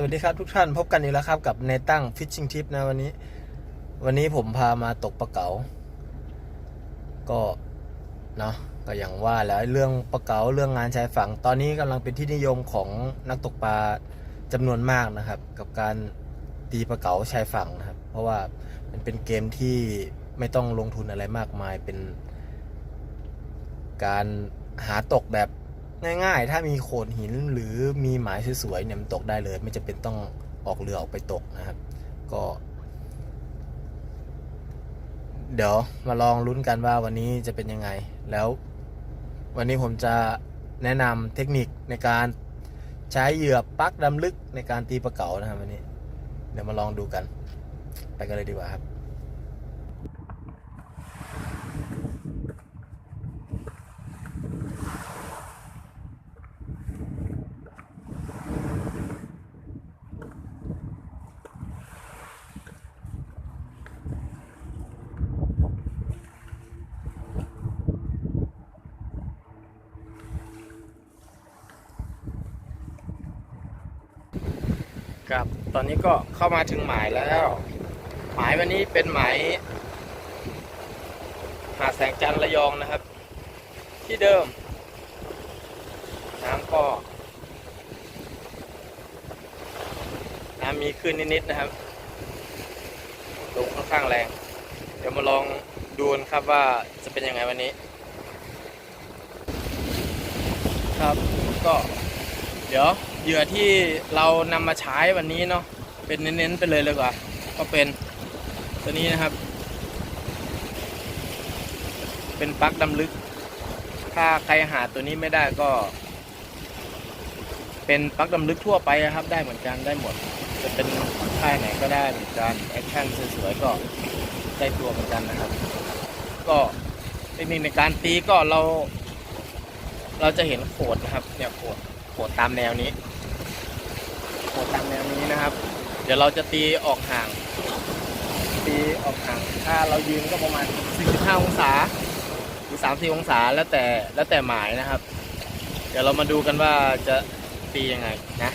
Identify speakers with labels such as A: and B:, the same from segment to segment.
A: สวัสดีครับทุกท่านพบกันอีกแล้วครับกับในตั้งฟิชชิงทิปนะวันนี้ วันนี้ผมพามาตกปลาเก๋าก็เนาะก็อย่างว่าแล้วเรื่องปลาเก๋าเรื่องงานชายฝั่ง ตอนนี้กำลังเป็นที่นิยมของนักตกปลาจำนวนมากนะครับ กับการตีปลาเก๋าชายฝั่งนะครับ เพราะว่ามันเป็นเกมที่ไม่ต้องลงทุนอะไรมากมายเป็น การหาตกแบบ ง่ายๆ ถ้ามีโขดหินหรือมีหมายสวยๆเนี่ยมันตกได้เลย ไม่จำเป็นต้องออกเรือออกไปตกนะครับ ก็ เดี๋ยวมาลองลุ้นกันว่าวันนี้จะเป็นยังไง แล้ว วันนี้ผมจะแนะนำเทคนิคในการใช้เหยื่อปักดำลึกในการตีปลาเก๋านะครับวันนี้ เดี๋ยวมาลองดูกัน ไปกันเลยดีกว่าครับ ครับ ตอนนี้ก็เข้ามาถึงหมายแล้ว หมายวันนี้เป็นหมายหาดแสงจันทร์ระยองนะครับ ที่เดิม น้ำก็น้ำมีขึ้นนิดๆนะครับลมค่อนข้างแรง เดี๋ยวมาลองดูนครับว่าจะเป็นยังไงวันนี้ ครับก็เดี๋ยว เหยื่อที่เรานำมาใช้วันนี้เนาะเป็นเน้นๆไปเลยเลยกว่า ก็เป็นตัวนี้นะครับ เป็นปลั๊กดำลึก ถ้าใครหาตัวนี้ไม่ได้ก็ เป็นปลั๊กดำลึกทั่วไปนะครับ ได้เหมือนกันได้หมด จะเป็นค่ายไหนก็ได้เหมือนกันแอคชั่นสวยๆก็ได้ตัวเหมือนกันนะครับ ก็เทคนิคในการตีก็เรา เราจะเห็นโขดนะครับเนี่ยโขดโขดตามแนวนี้ โขดตามแนวนี้นะครับ เดี๋ยวเราจะตีออกห่าง ตีออกห่าง ถ้าเรายืนก็ประมาณ 45 องศา หรือ30องศาแล้วแต่แล้วแต่หมายนะครับ เดี๋ยวเรามาดูกันว่าจะตียังไงนะ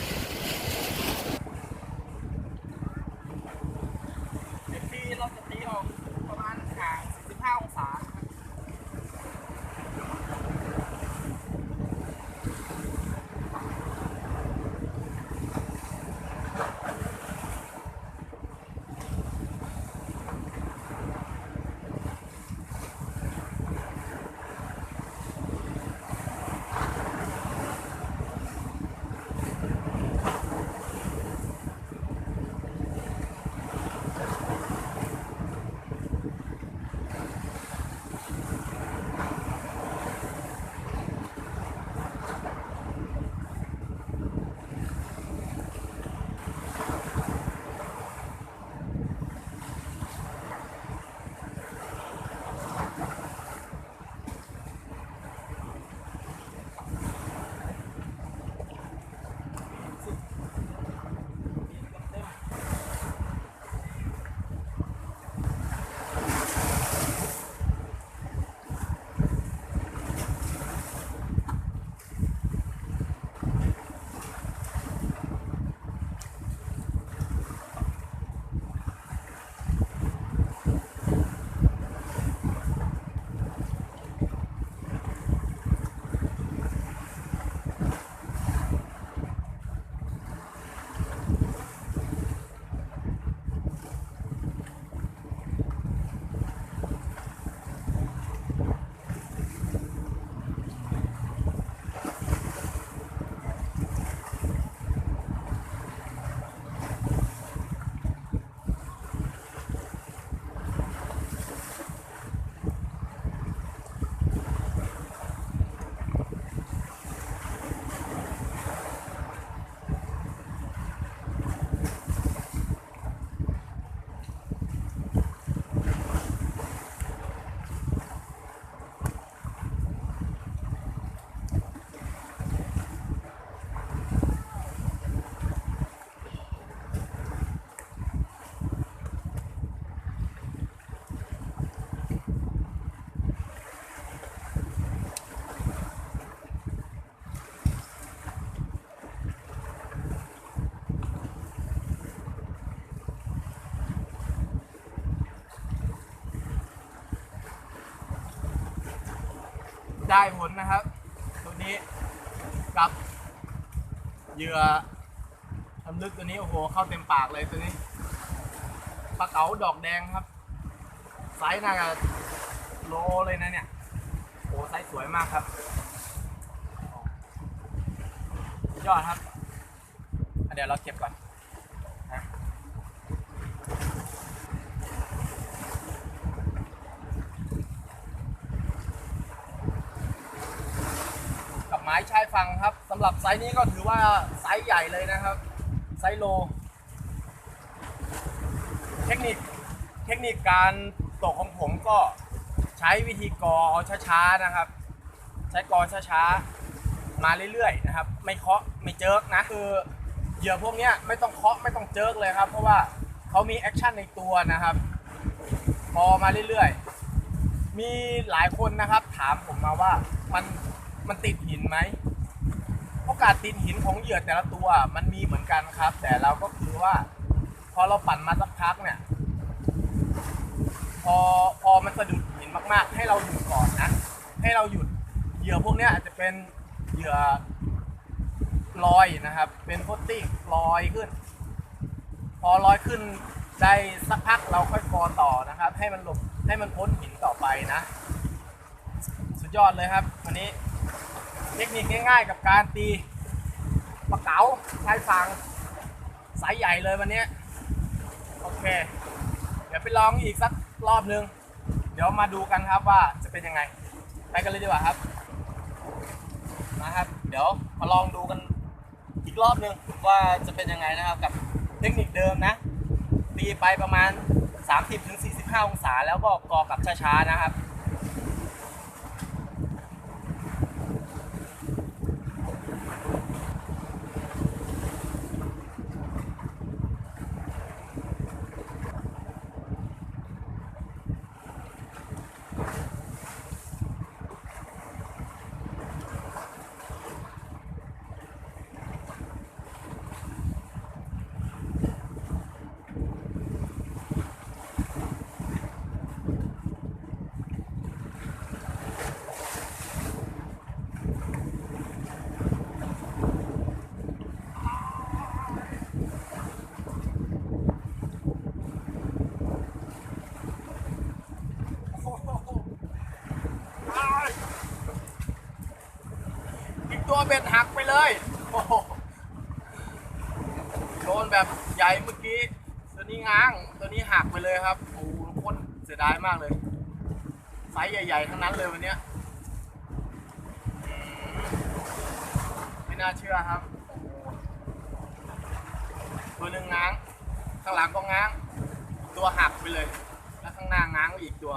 A: ได้ผลนะครับ ตัวนี้กับเหยื่อทำลึกตัวนี้โอ้โหเข้าเต็มปากเลยตัวนี้ปลาเก๋าดอกแดงครับไซส์น่าจะโลเลยนะเนี่ยโอ้ไซส์สวยมากครับยอดครับเดี๋ยวเราเก็บก่อน กับไม้ชายฝั่งครับสำหรับไซส์นี้ก็ถือว่าไซส์ใหญ่เลยนะครับ ไซส์โล เทคนิคเทคนิคการตกของผมก็ใช้วิธีกอเอาช้าๆนะครับ ใช้กอช้าๆมาเรื่อยๆนะครับ ไม่เคาะไม่เจิกนะคือเหยื่อพวกนี้ไม่ต้องเคาะไม่ต้องเจิกเลยครับ เพราะว่าเขามีแอคชั่นในตัวนะครับกอมาเรื่อยๆ มีหลายคนนะครับ ถามผมมาว่ามัน มันติดหินไหมโอกาสติดหินของเหยื่อแต่ละตัวมันมีเหมือนกันครับ แต่เราก็คือว่า พอเราปั่นมาสักพักเนี่ย พอพอมันสะดุดหินมากๆ ให้เราหยุดก่อนนะ ให้เราหยุดเหยื่อพวกนี้อาจจะเป็นเหยื่อลอยนะครับ เป็นโพตติ้งลอยขึ้น พอลอยขึ้นได้สักพักเราค่อยกอต่อนะครับ ให้มันหลบให้มันพ้นหินต่อไปนะ สุดยอดเลยครับวันนี้ เทคนิคง่ายๆ กับการตีปลาเก๋าชายฝั่งไซส์ใหญ่เลยวันนี้ โอเค เดี๋ยวไปลองอีกสักรอบนึง เดี๋ยวมาดูกันครับว่าจะเป็นยังไง ไปกันเลยดีกว่าครับ มาครับ เดี๋ยวมาลองดูกันอีกรอบนึงว่าจะเป็นยังไงนะครับกับเทคนิคเดิมนะ ตีไปประมาณ 30-45 องศา แล้วก็กอกับช้าๆนะครับ อีกตัว เบ็ดหักไปเลยโอ้โหโดนแบบใหญ่เมื่อกี้ ตัวนี้ง้าง ตัวนี้หักไปเลยครับ โอ้โหโคตรเสียดายมากเลย ไซส์ใหญ่ๆ ทั้งนั้นเลยวันเนี้ย ไม่น่าเชื่อครับ ตัวหนึ่งง้าง ข้างหลังก็ง้าง ตัวหักไปเลย แล้วข้างหน้าง้างอีกตัว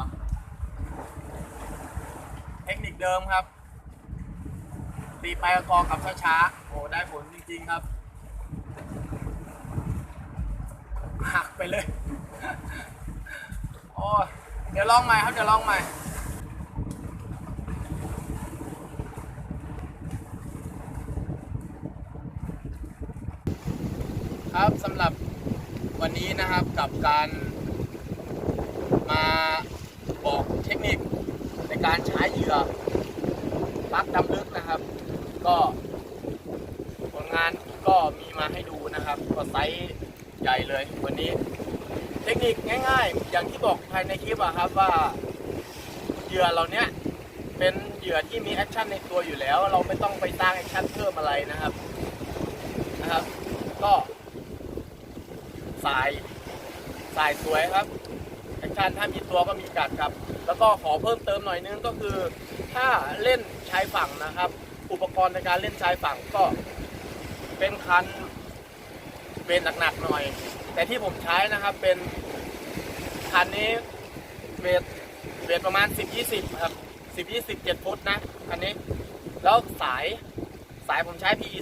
A: เทคนิคเดิมครับ ตีไปกองกับช้าๆโอ้ได้ผลจริงๆครับ หักไปเลยโอ้เดี๋ยวลองใหม่ครับเดี๋ยวลองใหม่ครับสำหรับวันนี้นะครับกับการมาบอกเทคนิคในการใช้เหยื่อปักดำลึกนะครับ ก็ผลงานก็มีมาให้ดูนะครับ ก็ไซส์ใหญ่เลยวันนี้ เทคนิคง่ายๆ อย่างที่บอกภายในคลิปอะครับว่าเหยื่อเราเนี้ยเป็นเหยื่อที่มีแอคชั่นในตัวอยู่แล้ว เราไม่ต้องไปสร้างแอคชั่นเพิ่มอะไรนะครับนะครับ ก็สายสายสวยครับแอคชั่นถ้ามีตัวก็มีกัดครับ แล้วก็ขอเพิ่มเติมหน่อยนึงก็คือ ถ้าเล่นชายฝั่งนะครับ อุปกรณ์ในการเล่นชายฝั่งก็เป็นคันเป็นหนักๆหน่อย แต่ที่ผมใช้นะครับเป็นคันนี้เวทเวทประมาณ 10-20 ครับ 10-20 7ฟุตนะคันนี้ แล้วสายสายผมใช้ PE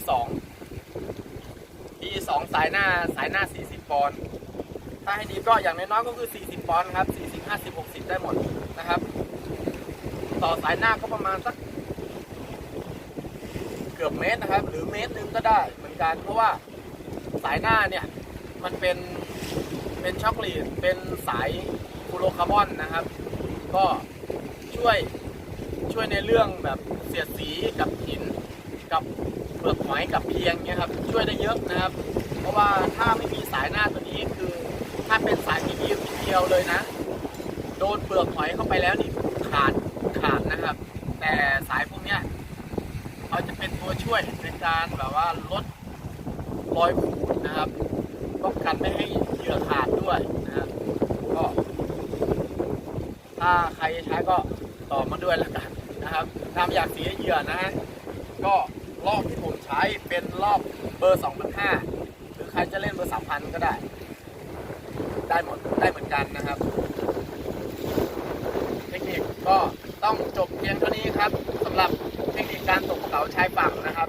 A: 2 PE 2สายหน้าสายหน้า 40 ปอนด์ถ้าให้ดีก็อย่างน้อยๆก็คือ 40 ปอนด์ครับ 40 50 60 ได้หมดนะครับ ต่อสายหน้าก็ประมาณสัก เกือบเมตรนะครับ หรือเมตรหนึงก็ได้เหมือนกันเพราะว่าสายหน้าเนี่ยมันเป็นเป็นช็อกโกแลตเป็นสายฟูโรคาร์บอนนะครับ ก็ช่วยช่วยในเรื่องแบบเสียดสีกับหินกับเปลือกหอยกับเพียงเนี่ยครับช่วยได้เยอะนะครับ เพราะว่าถ้าไม่มีสายหน้าตัวนี้คือถ้าเป็นสายมีเดียวเลยนะ โดนเปลือกหอยเข้าไปแล้วนี่ขาดขาดนะครับ แต่สายพวกเนี้ย เขาจะเป็นตัวช่วยในการแบบว่าลดรอยขูดนะครับป้องกันไม่ให้เหยื่อขาดด้วยนะครับก็ถ้าใครใช้ก็ต่อมาด้วยแล้วกันนะครับถ้าม่อยากเสียเหยื่อนะฮะก็รอบที่ผมใช้เป็นรอบเบอร์2,500หรือใครจะเล่นเบอร์3,000ก็ได้ ได้หมดได้เหมือนกันนะครับเทคนิคก็ต้องจบเพียงเท่านี้ครับสำหรับเทคนิคการตก สาชายฝั่งนะครับ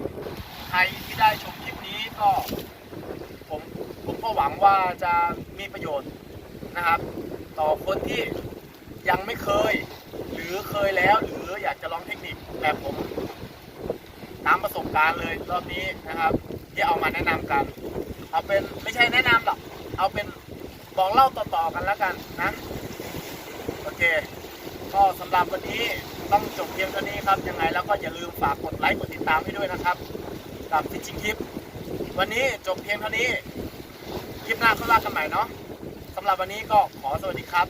A: ใครที่ได้ชมคลิปนี้ก็ผมผมก็หวังว่าจะมีประโยชน์นะครับ ต่อคนที่ยังไม่เคย หรือเคยแล้วหรืออยากจะลองเทคนิคแบบผม ตามประสบการณ์เลยรอบนี้นะครับ ที่เอามาแนะนำกัน เอาเป็นไม่ใช่แนะนำหรอกเอาเป็นบอกเล่าต่อๆกันแล้วกันนะ โอเค ก็สำหรับวันนี้ ต้องจบเพียงเท่านี้ครับ ยังไงแล้วก็อย่าลืมฝากกดไลค์กดติดตามให้ด้วยนะครับ กับทิชิงคลิป วันนี้จบเพียงเท่านี้ คลิปหน้าค่อยว่ากันใหม่เนาะสำหรับวันนี้ก็ขอสวัสดีครับ